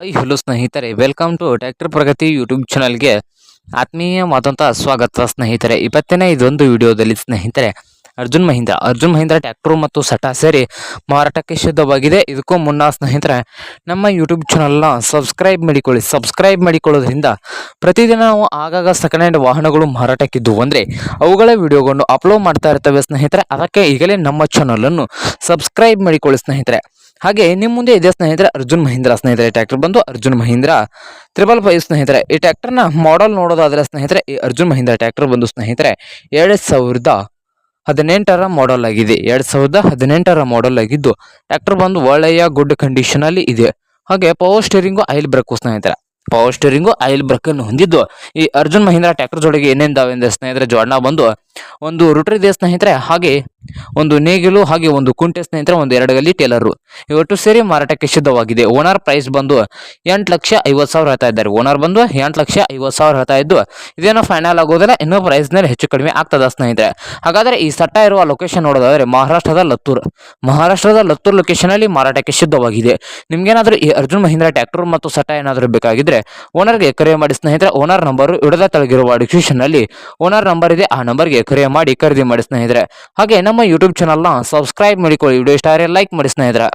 Hello ಸ್ನೇಹಿತರೆ. Welcome to tractor Pragati YouTube ಚಾನಲ್ಗೆ ಆತ್ಮೀಯವಾದಂಥ ಸ್ವಾಗತ ಸ್ನೇಹಿತರೆ. ಇವತ್ತಿನ ಇದೊಂದು ವಿಡಿಯೋದಲ್ಲಿ ಸ್ನೇಹಿತರೆ, ಅರ್ಜುನ್ ಮಹೀಂದ್ರ. ಅರ್ಜುನ್ ಮಹೀಂದ್ರ ಟ್ಯಾಕ್ಟರ್ ಮತ್ತು ಸಟಾ ಸೇರಿ ಮಾರಾಟಕ್ಕೆ ಸಿದ್ಧವಾಗಿದೆ. ಇದಕ್ಕೂ ಮುನ್ನ ಸ್ನೇಹಿತರೆ, ನಮ್ಮ ಯೂಟ್ಯೂಬ್ ಚಾನಲ್ನ ಸಬ್ಸ್ಕ್ರೈಬ್ ಮಾಡಿಕೊಳ್ಳಿ. ಸಬ್ಸ್ಕ್ರೈಬ್ ಮಾಡಿಕೊಳ್ಳೋದ್ರಿಂದ ಪ್ರತಿದಿನ ನಾವು ಆಗಾಗ ಸೆಕೆಂಡ್ ಹ್ಯಾಂಡ್ ವಾಹನಗಳು ಮಾರಾಟಕ್ಕಿದ್ದವು ಅಂದರೆ ಅವುಗಳ ವಿಡಿಯೋಗಳನ್ನು ಅಪ್ಲೋಡ್ ಮಾಡ್ತಾ ಇರ್ತವೆ ಸ್ನೇಹಿತರೆ. ಅದಕ್ಕೆ ಈಗಲೇ ನಮ್ಮ ಚಾನಲನ್ನು ಸಬ್ಸ್ಕ್ರೈಬ್ ಮಾಡಿಕೊಳ್ಳಿ ಸ್ನೇಹಿತರೆ. ಹಾಗೆ ನಿಮ್ಮ ಮುಂದೆ ಇದೆ ಸ್ನೇಹಿತರೆ ಅರ್ಜುನ್ ಮಹೀಂದ್ರ. ಸ್ನೇಹಿತರೆ ಟ್ರ್ಯಾಕ್ಟರ್ ಬಂದು ಅರ್ಜುನ್ ಮಹೀಂದ್ರ. ತ್ರಿಬಲ್ ಫೈವ್ ಸ್ನೇಹಿತರೆ, ಈ ಟ್ರ್ಯಾಕ್ಟರ್ನ ಮಾಡೆಲ್ ನೋಡೋದಾದರೆ ಸ್ನೇಹಿತರೆ, ಈ ಅರ್ಜುನ್ ಮಹೀಂದ್ರ ಟ್ರ್ಯಾಕ್ಟರ್ ಬಂದು ಸ್ನೇಹಿತರೆ, ಎರಡು ಸಾವಿರದ ಹದಿನೆಂಟರ ಮಾಡೆಲ್ ಆಗಿದೆ. ಎರಡು ಸಾವಿರದ ಹದಿನೆಂಟರ ಮಾಡೆಲ್ ಆಗಿದ್ದು ಟ್ರ್ಯಾಕ್ಟರ್ ಬಂದು ಒಳ್ಳೆಯ ಗುಡ್ ಕಂಡೀಷನ್ ಅಲ್ಲಿ ಇದೆ. ಹಾಗೆ ಪವರ್ ಸ್ಟೇರಿಂಗು ಆಯಿಲ್ ಬ್ರೇಕು ಸ್ನೇಹಿತರೆ. ಪವರ್ ಸ್ಟೇರಿಂಗು ಆಯಿಲ್ ಬ್ರೇಕನ್ನು ಹೊಂದಿದ್ದು, ಈ ಅರ್ಜುನ್ ಮಹೀಂದ್ರ ಟ್ರ್ಯಾಕ್ಟರ್ ಜೋಡಿಗೆ ಏನೇನಿದಾವೆ ಸ್ನೇಹಿತರೆ, ಜೋಡಣ ಬಂದು ಒಂದು ರುಟ್ರ್ ದೇ ಸ್ನೇಹಿತರೆ, ಹಾಗೆ ಒಂದು ನೇಗಿಲು, ಹಾಗೆ ಒಂದು ಕುಂಟೆ ಸ್ನೇಹಿತರೆ, ಒಂದು ಎರಡು ಗಲ್ಲಿ ಟೇಲರು. ಇವತ್ತು ಸೇರಿ ಮಾರಾಟಕ್ಕೆ ಸಿದ್ಧವಾಗಿದೆ. ಓನರ್ ಪ್ರೈಸ್ ಬಂದು ಎಂಟು ಲಕ್ಷ ಐವತ್ತು ಸಾವಿರ ಹೇಳ್ತಾ ಇದ್ದಾರೆ. ಓನರ್ ಬಂದು ಎಂಟು ಲಕ್ಷ ಐವತ್ತು ಸಾವಿರ ಹೇಳ್ತಾ ಇದ್ದು, ಇದೇನೋ ಫೈನಲ್ ಆಗೋದಿಲ್ಲ, ಇನ್ನೂ ಪ್ರೈಸ್ನಲ್ಲಿ ಹೆಚ್ಚು ಕಡಿಮೆ ಆಗ್ತದ ಸ್ನೇಹಿತರೆ. ಹಾಗಾದರೆ ಈ ಸಟ್ಟ ಇರುವ ಲೊಕೇಶನ್ ನೋಡೋದಾದ್ರೆ ಮಹಾರಾಷ್ಟ್ರದ ಲತ್ತೂರ್. ಮಹಾರಾಷ್ಟ್ರದ ಲತ್ತೂರ್ ಲೊಕೇಶನ್ ಅಲ್ಲಿ ಮಾರಾಟಕ್ಕೆ ಸಿದ್ಧವಾಗಿದೆ. ನಿಮ್ಗೇನಾದರೂ ಈ ಅರ್ಜುನ್ ಮಹೀಂದ್ರ ಟ್ರ್ಯಾಕ್ಟರ್ ಮತ್ತು ಸಟ್ಟ ಏನಾದರೂ ಬೇಕಾಗಿದ್ರೆ ಓನರ್ಗೆ ಕರೆ ಮಾಡಿ ಸ್ನೇಹಿತರೆ ಓನರ್ ನಂಬರ್ ಇಡದ ತಳಗಿರುವ ಡಿಸ್ಕ್ರಿಪ್ಷನ್ನಲ್ಲಿ ಓನರ್ ನಂಬರ್ ಇದೆ, ಆ ನಂಬರ್ಗೆ ಕರೆ ಮಾಡಿ ಖರೀದಿ ಮಾಡಿ ಸ್ನೇಹಿತರೆ. ಹಾಗೆ ನಮ್ಮ ಯೂಟ್ಯೂಬ್ ಚಾನಲ್ನ ಸಬ್ಸ್ಕ್ರೈಬ್ ಮಾಡಿಕೊಳ್ಳಿ. ವಿಡಿಯೋ ಇಷ್ಟ ಲೈಕ್ ಮಾಡಿ ಸ್ನೇಹಿತರೆ.